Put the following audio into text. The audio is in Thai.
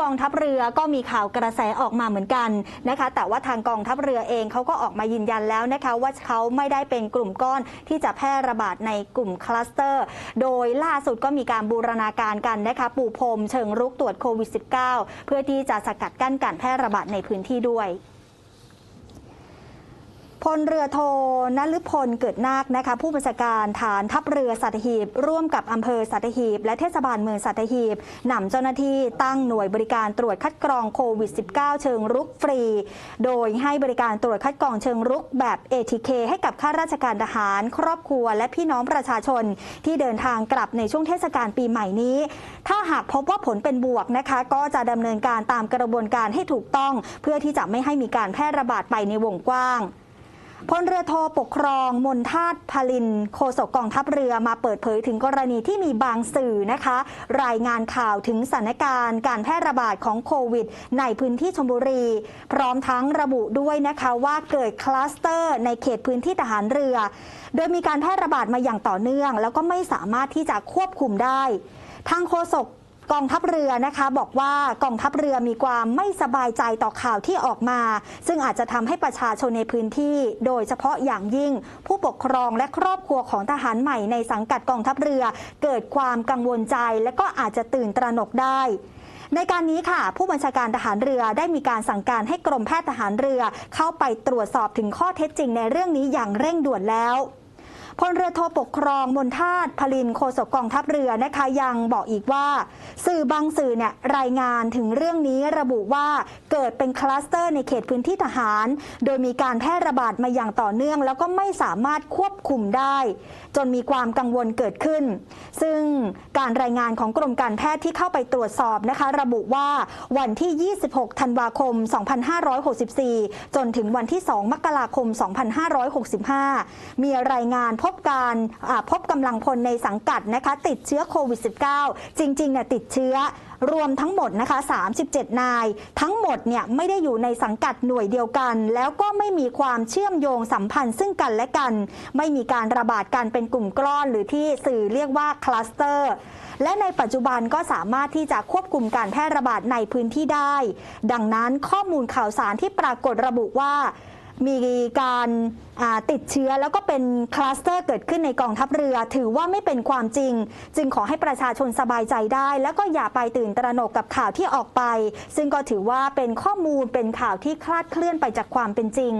กองทัพเรือก็มีข่าวกระแสออกมาเหมือนกันนะคะ แต่ว่าทางกองทัพเรือเองเขาก็ออกมายืนยันแล้วนะคะว่าเขาไม่ได้เป็นกลุ่มก้อนที่จะแพร่ระบาดในกลุ่มคลัสเตอร์ โดยล่าสุดก็มีการบูรณาการกันนะคะปูพรมเชิงรุกตรวจโควิด -19 เพื่อที่จะสกัดกั้นการแพร่ระบาดในพื้นที่ด้วย พลเรือโทนฤพลเกิดนาคนะคะ ผู้บัญชาการฐานทัพเรือสัตหีบ ร่วมกับอำเภอสัตหีบ และเทศบาลเมืองสัตหีบนำเจ้าหน้าที่ตั้งหน่วยบริการตรวจคัดกรองโควิด -19 เชิงรุกฟรี โดยให้บริการตรวจคัดกรองเชิงรุกแบบ ATK ให้กับข้าราชการทหาร ครอบครัว และพี่น้องประชาชน ที่เดินทางกลับในช่วงเทศกาลปีใหม่นี้ ถ้าหากพบว่าผลเป็นบวกนะคะ ก็จะดำเนินการตามกระบวนการให้ถูกต้อง เพื่อที่จะไม่ให้มีการแพร่ระบาดไปในวงกว้าง พลเรือโทปกครองมนทาตพลินโฆษกกองทัพเรือมาเปิดเผยถึงกรณีที่มีบางสื่อนะคะ รายงานข่าวถึงสถานการณ์การแพร่ระบาดของโควิด ในพื้นที่ชลบุรี พร้อมทั้งระบุด้วยนะคะว่าเกิดคลัสเตอร์ในเขตพื้นที่ทหารเรือ โดยมีการแพร่ระบาดมาอย่างต่อเนื่อง แล้วก็ไม่สามารถที่จะควบคุมได้ ทางโฆษก กองทัพเรือนะคะ บอกว่ากองทัพเรือมีความไม่สบายใจต่อข่าวที่ออกมา ซึ่งอาจจะทำให้ประชาชนในพื้นที่ โดยเฉพาะอย่างยิ่ง ผู้ปกครองและครอบครัวของทหารใหม่ในสังกัดกองทัพเรือ เกิดความกังวลใจ และก็อาจจะตื่นตระหนกได้ในการนี้ค่ะ ผู้บัญชาการทหารเรือได้มีการสั่งการให้กรมแพทย์ทหารเรือ เข้าไปตรวจสอบถึงข้อเท็จจริงในเรื่องนี้อย่างเร่งด่วนแล้ว พลเรือโทปกครองมนทาตพลินโฆษกกองทัพเรือนะคะยังบอกอีกว่า สื่อบางสื่อเนี่ยรายงานถึงเรื่องนี้ระบุว่าเกิดเป็นคลัสเตอร์ในเขตพื้นที่ทหาร โดยมีการแพร่ระบาดมาอย่างต่อเนื่อง แล้วก็ไม่สามารถควบคุมได้ จนมีความกังวลเกิดขึ้น ซึ่งการรายงานของกรมการแพทย์ที่เข้าไปตรวจสอบนะคะ ระบุว่าวันที่ 26 ธันวาคม 2564 จนถึงวันที่ 2 มกราคม 2565 มีรายงานพบบการพบกำลังพลในสังกัดนะคะติดเชื้อโควิด -19 จริงๆเนี่ยติดเชื้อรวมทั้งหมดนะคะ 37 นาย ทั้งหมดเนี่ยไม่ได้อยู่ในสังกัดหน่วยเดียวกัน แล้วก็ไม่มีความเชื่อมโยงสัมพันธ์ซึ่งกันและกัน ไม่มีการระบาดกันเป็นกลุ่มกล้อน หรือที่สื่อเรียกว่าคลัสเตอร์ และในปัจจุบันก็สามารถที่จะควบคุมการแพร่ระบาดในพื้นที่ได้ ดังนั้นข้อมูลข่าวสารที่ปรากฏระบุว่า มีการติดเชื้อแล้วก็เป็นคลัสเตอร์เกิดขึ้นในกองทัพเรือ ถือว่าไม่เป็นความจริง จึงขอให้ประชาชนสบายใจได้ แล้วก็อย่าไปตื่นตระหนกกับข่าวที่ออกไป ซึ่งก็ถือว่าเป็นข้อมูลเป็นข่าวที่คลาดเคลื่อนไปจากความเป็นจริง